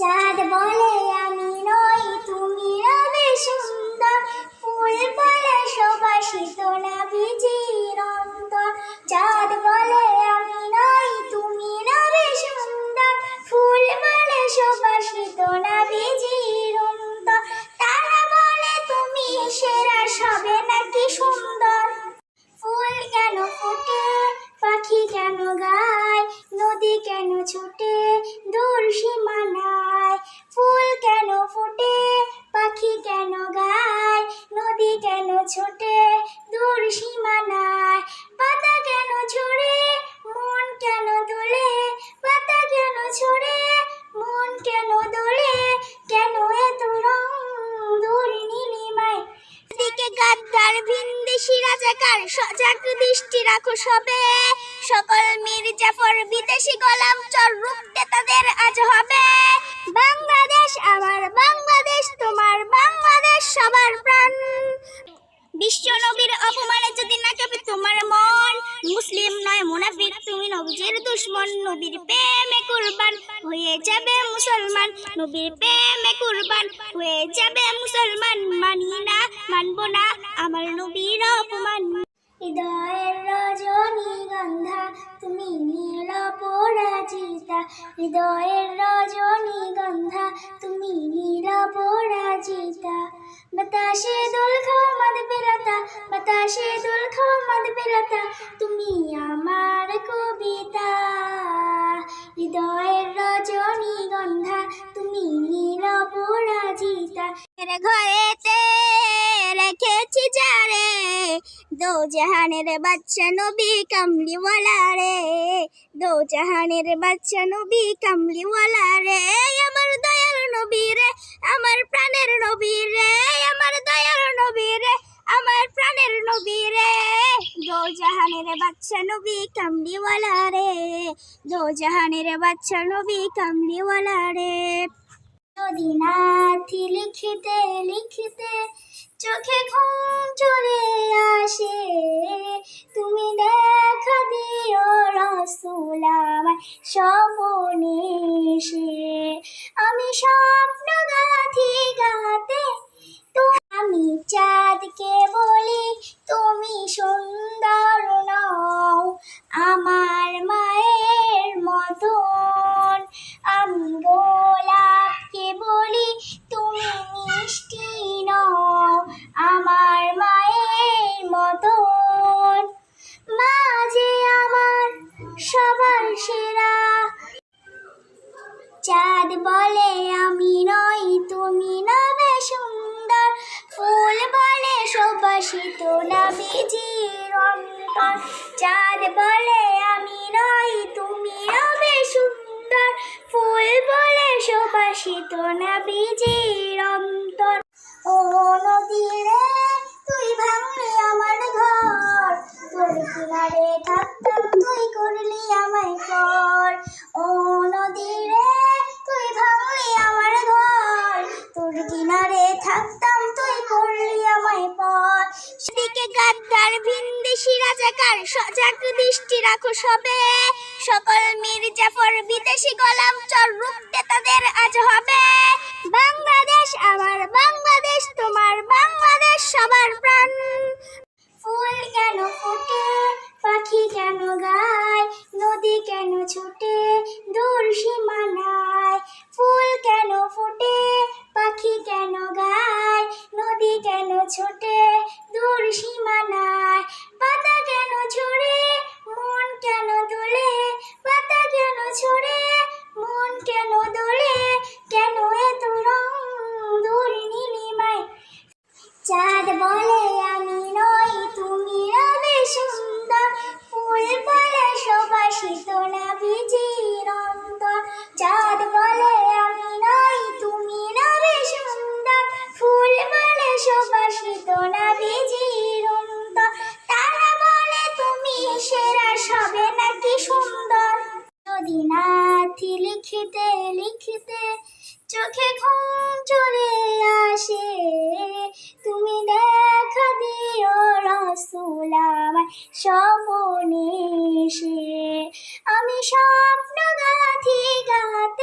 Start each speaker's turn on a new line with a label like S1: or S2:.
S1: চাঁদ বলে আমি নই তুমি রবে সুন্দর। ফুল বলে সুবাসিত না বিজির গাদ্দার ভিনদেশি রাজাকার, সজাগ দৃষ্টি রাখো সবে। সকল মীর জাফর বিদেশি গোলাম, চর রুখতে তাদের আজ হবে। বাংলাদেশ আমার, বাংলাদেশ তোমার, বাংলাদেশ সবার প্রাণ। বিশ্ব নবীর অপমানে যদি না কাঁপে তোমার মন মুসলিম নয়, মুনাফিক। তুমি নবীর দুশ্মন, নবীর প্রেমে কুরবান। হয়ে যাবে মুসলমান, নবীর প্রেমে কুরবান। হয়ে যাবে মুসলমান, মানি না, মানবো না, আমার নবীর অপমান। হৃদয়ের রজনীগন্ধা তুমি নীল পরাজিতা। হৃদয়ের রজনীগন্ধা তুমি নীল পরাজিতা। বাতাসে দোল বেলাতা, বাতাসে দোল খামাদ বেলাতা, তুমি আমার কবিতা। হৃদয়ের রজনীগন্ধা তুমি নীল পরাজিতা। ঘরেতে রেখেছি যারে দো জাহানের বাচ্চা নবী কামলিওয়ালা রে। দো জাহানের বাচ্চা নবী কামলিওয়ালা রে, আমার দয়াল নবী রে, আমার দো জাহানের বাচ্চা নবী কামলিওয়ালা রে যদি নাথি লিখিতে লিখিতে চোখে ঘুম চলে আসে। তুমি দেখা দিও রসুল আমায় স্বপনে এসে। আমি স্বপ্ন গাথি গাতে তো আমি চাঁদকে বলি, তুমি সুন্দর নও। আমার মায়ের মতন আমি গোলাপকে বলি, তুমি মিষ্টি নও আমার মায়ের মতন। মাঝে আমার সবার সেরা। চাঁদ বলে, আমি নই, তুমি নবে সুন্দর। ফুল বলে সুবাসিত নবীজির অন্তর। চাঁদ বলে সুবাসিত নবীজির অন্তর। ও নদী রে তুই ভাঙলি আমার ঘর। তোর কিনারে থাকতাম তুই করলি আমায় কর। ও নদী রে তুই ভাঙলি আমার ঘর। তোর কিনারে থাকতাম তুই করলি আমায় পর। সেদিকে গাদ্দার ভিনদেশি রাজাকার সজাগ দৃষ্টি রাখো সবে। সকল মীর বিদেশি গোলাম চর রুখতে তাদের আজ হবে। বাংলাদেশ আমার, বাংলাদেশ তোমার, বাংলাদেশ সবার প্রাণ। ফুল কেন ফোটে, পাখি কেন গায়, নদী কেন ছুটে, দূর সীমানায়? ফুল কেন ফোটে, পাখি কেন গায়, নদী কেন ছোটে, দূর সীমানায়? যদি নাথি লিখিতে লিখিতে চোখে ঘুম চলে আসে। তুমি দেখা দিও রসুল আমার স্বপনে আমি স্বপ্ন গাথি গাতে